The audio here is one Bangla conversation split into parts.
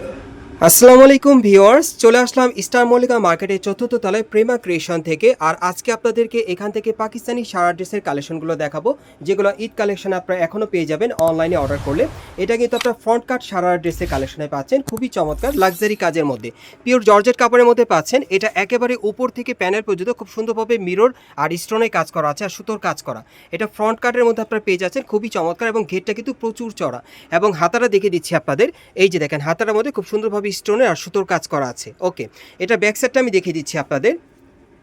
Yeah. আসসালামু আলাইকুম ভিউয়ার্স, চলে আসলাম স্টার মল্লিকা মার্কেটের চতুর্থ তলায় প্রেমা ক্রিয়েশন থেকে। আর আজকে আপনাদেরকে এখান থেকে পাকিস্তানি সারা ড্রেসের কালেকশনগুলো দেখাবো, যেগুলো ঈদ কালেকশন আপনারা এখনও পেয়ে যাবেন অনলাইনে অর্ডার করলে। এটা কিন্তু আপনার ফ্রন্ট কাট সারা ড্রেসের কালেকশনে পাচ্ছেন, খুবই চমৎকার, লাক্সারি কাজের মধ্যে। পিওর জর্জেট কাপড়ের মধ্যে পাচ্ছেন, এটা একেবারে উপর থেকে প্যানেল পর্যন্ত খুব সুন্দরভাবে মিরর আর স্টোনে কাজ করা আছে আর সুতোর কাজ করা। এটা ফ্রন্ট কাটের মধ্যে আপনারা পেয়ে যাচ্ছেন, খুবই চমৎকার এবং ঘেরটা কিন্তু প্রচুর চড়া এবং হাতাটা দেখে দিচ্ছি আপনাদের, এই যে দেখেন, হাতাটার মধ্যে খুব সুন্দরভাবে স্টোনের আর সুতোর কাজ করা আছে। ওকে এটা ব্যাক সাইডটা আমি দেখিয়ে দিচ্ছি আপনাদের।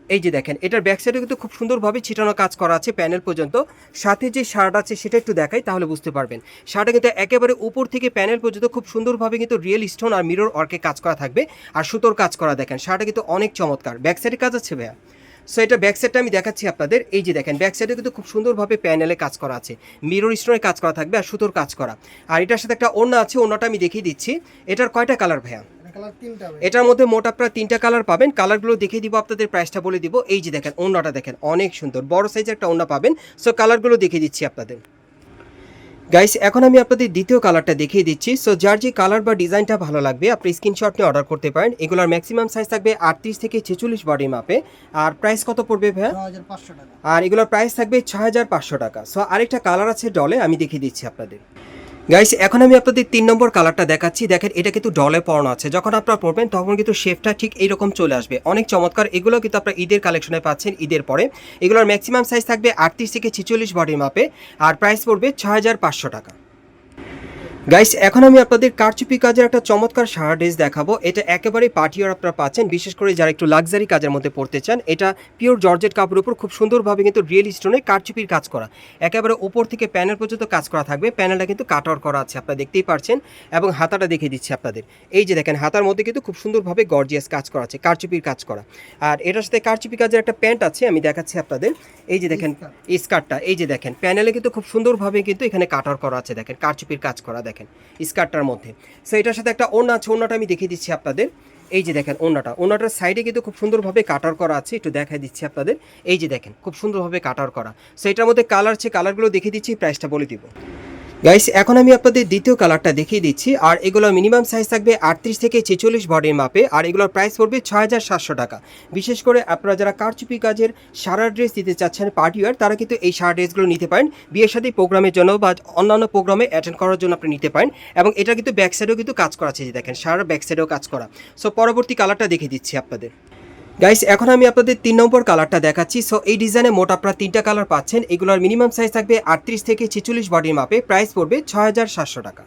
এই যে দেখেন, এটার ব্যাক সাইডে কিন্তু খুব সুন্দরভাবে ছিটানো কাজ করা আছে প্যানেল পর্যন্ত। সাথে যে শার্ট আছে সেটা একটু দেখাই, তাহলে বুঝতে পারবেন। শার্টটা কিন্তু একেবারে উপর থেকে প্যানেল পর্যন্ত খুব সুন্দরভাবে কিন্তু রিয়েল স্টোন আর মিরর অর্কে কাজ করা থাকবে। আর সুতোর কাজ করা দেখেন শার্টটা কিন্তু অনেক চমৎকার। ব্যাক সাইডে কাজ আছে ভাইয়া? সো এটা ব্যাক সাইডটা আমি দেখাচ্ছি আপনাদের। এই যে দেখেন ব্যাক সাইডে কিন্তু খুব সুন্দরভাবে প্যানেলে কাজ করা আছে। মিরর স্টোনের কাজ করা থাকবে আর সুতোর কাজ করা। আর এটার সাথে একটা ওড়না আছে ওড়নাটা আমি দেখিয়ে দিচ্ছি। এটার কয়টা কালার ভাইয়া? এটার মধ্যে মোট আপনারা তিনটা কালার পাবেন। কালারগুলো দেখিয়ে দিব আপনাদের প্রাইসটা বলে দিব। এই যে দেখেন ওড়নাটা দেখেন অনেক সুন্দর। বড় সাইজের একটা ওড়না পাবেন। সো কালারগুলো দেখিয়ে দিচ্ছি আপনাদের। গাইস এখন আমি আপনাদের দ্বিতীয় কালারটা দেখিয়ে দিচ্ছি। সো যার যে কালার বা ডিজাইনটা ভালো লাগবে আপনি স্ক্রিনশট নিয়ে অর্ডার করতে পারেন। এগুলোর ম্যাক্সিমাম সাইজ থাকবে আটত্রিশ থেকে ছেচল্লিশ বডি মাপে আর প্রাইস কত পড়বে টাকা। আর এগুলোর প্রাইস থাকবে ছ হাজার পাঁচশো টাকা। সো আরেকটা কালার আছে ডলে আমি দেখিয়ে দিচ্ছি আপনাদের। গাইস এখন আমি আপনাদের তিন নম্বর কালারটা দেখাচ্ছি। দেখেন, এটা কিন্তু ডলে পড়ানো আছে। যখন আপনারা পড়বেন তখন কিন্তু শেপটা ঠিক এইরকম চলে আসবে। অনেক চমৎকার। এগুলো কিন্তু আপনারা ঈদের কালেকশনে পাচ্ছেন, ঈদের পরে। এগুলোর ম্যাক্সিমাম সাইজ থাকবে আটত্রিশ থেকে ছেচল্লিশ বডির মাপে আর প্রাইস পড়বে ছ হাজার পাঁচশো টাকা। গাইস এখন আমি আপনাদের কারচুপি কাজের একটা চমৎকার সারা ড্রেস দেখাবো। এটা একেবারে পার্টিওর আপনারা পাচ্ছেন, বিশেষ করে যারা একটু লাক্সারি কাজের মধ্যে পড়তে চান। এটা পিওর জর্জেট কাপড়ের উপর খুব সুন্দরভাবে কিন্তু রিয়েল স্টোনে কারচুপির কাজ করা। একেবারে উপর থেকে প্যানেল পর্যন্ত কাজ করা থাকবে। প্যানেলটা কিন্তু কাটওয়ার করা আছে, আপনারা দেখতেই পারছেন। এবং হাতাটা দেখিয়ে দিচ্ছি আপনাদের। এই যে দেখেন, হাতার মধ্যে কিন্তু খুব সুন্দরভাবে গর্জিয়াস কাজ করা আছে, কারচুপির কাজ করা। আর এটার সাথে কারচুপি কাজের একটা প্যান্ট আছে, আমি দেখাচ্ছি আপনাদের। এই যে দেখেন স্কার্টটা এই যে দেখেন প্যানেলে কিন্তু খুব সুন্দরভাবে কিন্তু এখানে কাটার করা আছে, দেখেন, কারচুপির কাজ করা, দেখেন। স্কার্টটার মধ্যে। সো এটার সাথে একটা ওনা আছে ওনাটা আমি দেখিয়ে দিচ্ছি আপনাদের। এই যে দেখেন ওনাটা ওনাটার সাইডে কিন্তু খুব সুন্দরভাবে কাটার করা আছে, একটু দেখাই দিচ্ছি আপনাদের। এই যে দেখেন, খুব সুন্দরভাবে কাটার করা। সো এটার মধ্যে কালার আছে কালারগুলো দেখিয়ে দিচ্ছি প্রাইসটা বলে দিব। গাইস এখন আমি আপনাদের দ্বিতীয় কালারটা দেখিয়ে দিচ্ছি। আর এগুলো মিনিমাম সাইজ থাকবে আটত্রিশ থেকে ছেচল্লিশ বডির মাপে, আর এগুলোর প্রাইস পড়বে ছয় হাজার সাতশো টাকা। বিশেষ করে আপনারা যারা কারচুপি কাজের সারা ড্রেস দিতে চাচ্ছেন পার্টি ওয়ার তারা কিন্তু এই সারা ড্রেসগুলো নিতে পারেন। বিয়ের সাথে প্রোগ্রামের জন্য বা অন্যান্য প্রোগ্রামে অ্যাটেন্ড করার জন্য আপনি নিতে পারেন। এবং এটা কিন্তু ব্যাক সাইডেও কিন্তু কাজ করা আছে দেখেন, সারা ব্যাক সাইডেও কাজ করা। সো পরবর্তী কালারটা দেখিয়ে দিচ্ছি আপনাদের। গাইস এখন আমি আপনাদের তিন নম্বর কালারটা দেখাচ্ছি। সো এই ডিজাইনে মোট আপনারা তিনটা কালার পাচ্ছেন। এগুলোর মিনিমাম সাইজ থাকবে আটত্রিশ থেকে ছেচল্লিশ বডির মাপে। প্রাইস পড়বে ছয় হাজার সাতশো টাকা।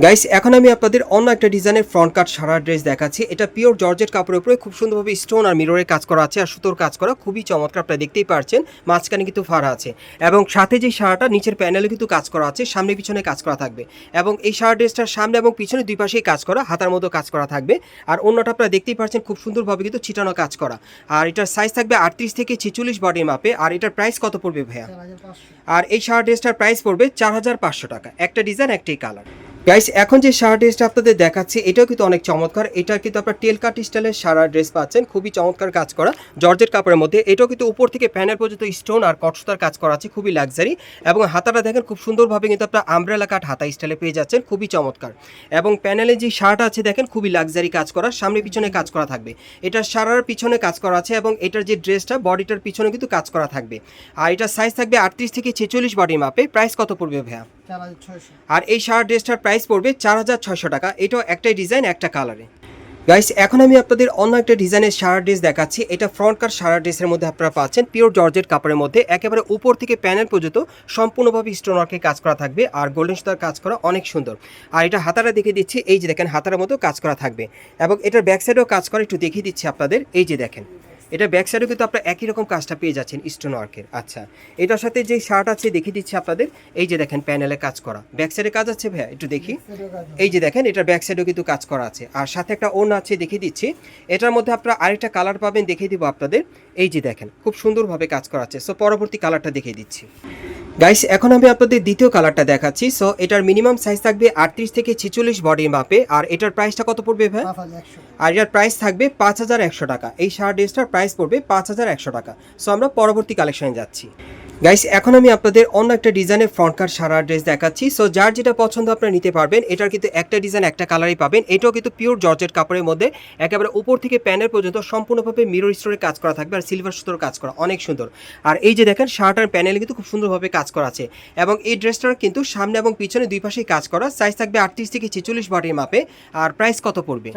গাইস এখন আমি আপনাদের অন্য একটা ডিজাইনের ফ্রন্ট কাট সারা ড্রেস দেখাচ্ছি। এটা পিওর জর্জেট কাপড়ের উপরে খুব সুন্দরভাবে স্টোন আর মিররের কাজ করা আছে আর সুতোর কাজ করা। খুবই চমৎকার আপনারা দেখতেই পারছেন। মাঝখানে কিন্তু ফাড়া আছে। এবং সাথে যে সারাটা নিচের প্যানেলে কিন্তু কাজ করা আছে। সামনে পিছনে কাজ করা থাকবে। এবং এই সারা ড্রেসটার সামনে এবং পিছনে দুই পাশেই কাজ করা হাতার মতো কাজ করা থাকবে। আর অন্যটা আপনারা দেখতেই পারছেন খুব সুন্দরভাবে কিন্তু ছিটানো কাজ করা। আর এটার সাইজ থাকবে আটত্রিশ থেকে ছেচল্লিশ বডির মাপে। আর এটার প্রাইস কত পড়বে ভাইয়া? আর এই শার্ট ড্রেসটার প্রাইস পড়বে চার হাজার পাঁচশো টাকা। একটা ডিজাইন একটাই কালার গাইস এখন যে শার্ট ড্রেসটা আপনাদের দেখাচ্ছি, এটাও কিন্তু অনেক চমৎকার। এটা কিন্তু আপনার টেল কাট স্টাইলের সারা ড্রেস পাচ্ছেন। খুবই চমৎকার কাজ করা। জর্জের কাপড়ের মধ্যে। এটাও কিন্তু উপর থেকে প্যানেল পর্যন্ত স্টোন আর কটসুতার কাজ করা আছে। খুবই লাক্সারি। এবং হাতাটা দেখেন, খুব সুন্দরভাবে কিন্তু আপনার আমব্রেলা কাট হাতা স্টাইলে পেয়ে যাচ্ছেন। খুবই চমৎকার। এবং প্যানেলে যে শার্ট আছে দেখেন, খুবই লাক্সারি কাজ করা। সামনে পিছনে কাজ করা থাকবে। এটার সারার পিছনে কাজ করা আছে এবং এটার যে ড্রেসটা, বডিটার পিছনে কিন্তু কাজ করা থাকবে। আর এটার সাইজ থাকবে আটত্রিশ থেকে ছেচল্লিশ বডি মাপে প্রাইস কত পড়বে ভাইয়া? আর এই শার্ট ড্রেসটার প্রাইস পড়বে চার হাজার ছয়শো টাকা। এটাও একটাই ডিজাইন একটা কালারে গাইস এখন আমি আপনাদের অন্য একটা ডিজাইনের সারা ড্রেস দেখাচ্ছি। এটা ফ্রন্ট কার সারা ড্রেসের মধ্যে আপনারা পাচ্ছেন পিওর জর্জেট কাপড়ের মধ্যে। একেবারে উপর থেকে প্যানেল পর্যন্ত সম্পূর্ণভাবে স্টোন ওয়ার্কে কাজ করা থাকবে আর গোল্ডেন সুতার কাজ করা অনেক সুন্দর। আর এটা হাতাটা দেখে দিচ্ছি। এই যে দেখেন, হাতার মতো কাজ করা থাকবে। এবং এটার ব্যাক সাইডেও কাজ করা একটু দেখিয়ে দিচ্ছি আপনাদের। এই যে দেখেন। এটা ব্যাক সাইডেও কিন্তু আপনার একই রকম কাজটা পেয়ে যাচ্ছেন স্টোন ওয়ার্কের আচ্ছা এটার সাথে যে শার্ট আছে দেখিয়ে দিচ্ছি আপনাদের। এই যে দেখেন প্যানেলে কাজ করা। ব্যাক সাইডে কাজ আছে ভাইয়া? একটু দেখি। এই যে দেখেন এটার ব্যাক সাইডেও কিন্তু কাজ করা আছে। আর সাথে একটা ওন আছে দেখিয়ে দিচ্ছি। এটার মধ্যে আপনারা আরেকটা কালার পাবেন দেখিয়ে দিব আপনাদের। এই যে দেখেন খুব সুন্দরভাবে কাজ করা আছে। সো পরবর্তী কালারটা দেখিয়ে দিচ্ছি। গাইস এখন আমি আপনাদের দ্বিতীয় কালারটা দেখাচ্ছি। সো এটার মিনিমাম সাইজ থাকবে আটত্রিশ থেকে ছেচল্লিশ বডির মাপে। আর এটার প্রাইসটা কত পড়বে ভাই? আর এটার প্রাইস থাকবে পাঁচ হাজার একশো টাকা। এই শার্ট ড্রেসটার প্রাইস পড়বে পাঁচ হাজার একশো টাকা। সো আমরা পরবর্তী কালেকশনে যাচ্ছি। গাইস এখন আমি আপনাদের অন্য একটা ডিজাইনের ফ্রন্ট কাট সারা ড্রেস দেখাচ্ছি। সো যার যেটা পছন্দ আপনারা নিতে পারবেন এটার কিন্তু একটা ডিজাইন একটা কালারই পাবেন। এটাও কিন্তু পিওর জর্জেট কাপড়ের মধ্যে একেবারে উপর থেকে প্যানের পর্যন্ত সম্পূর্ণভাবে মিরর স্টোরে কাজ করা থাকবে আর সিলভার সুতোর কাজ করা অনেক সুন্দর। আর এই যে দেখেন শার্ট আর প্যানেলে কিন্তু খুব সুন্দরভাবে কাজ করা আছে। এবং এই ড্রেসটার কিন্তু সামনে এবং পিছনে দুই পাশেই কাজ করা সাইজ থাকবে আটত্রিশ থেকে ছেচল্লিশ বডির মাপে আর প্রাইস কত পড়বে?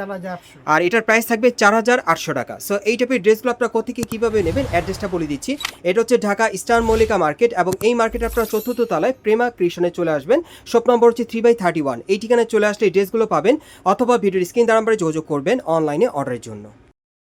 আর এটার প্রাইস থাকবে চার হাজার আটশো টাকা। সো এই টাইপের ড্রেসগুলো আপনারা কোথেকে কীভাবে নেবেন অ্যাড্রেসটা বলে দিচ্ছি। এটা হচ্ছে ঢাকা স্টার মল্লিকা মার্কেট এবং এই মার্কেট আপনারা চতুর্থ তলায় প্রেমা ক্রিশনে চলে আসবেন। শপ নম্বর হচ্ছে থ্রি বাই থার্টি ওয়ান এই ঠিকানায় চলে আসলে এই ড্রেসগুলো পাবেন অথবা ভিডিওর স্ক্রিন দ্বারা যোগাযোগ করবেন অনলাইনে অর্ডারের জন্য।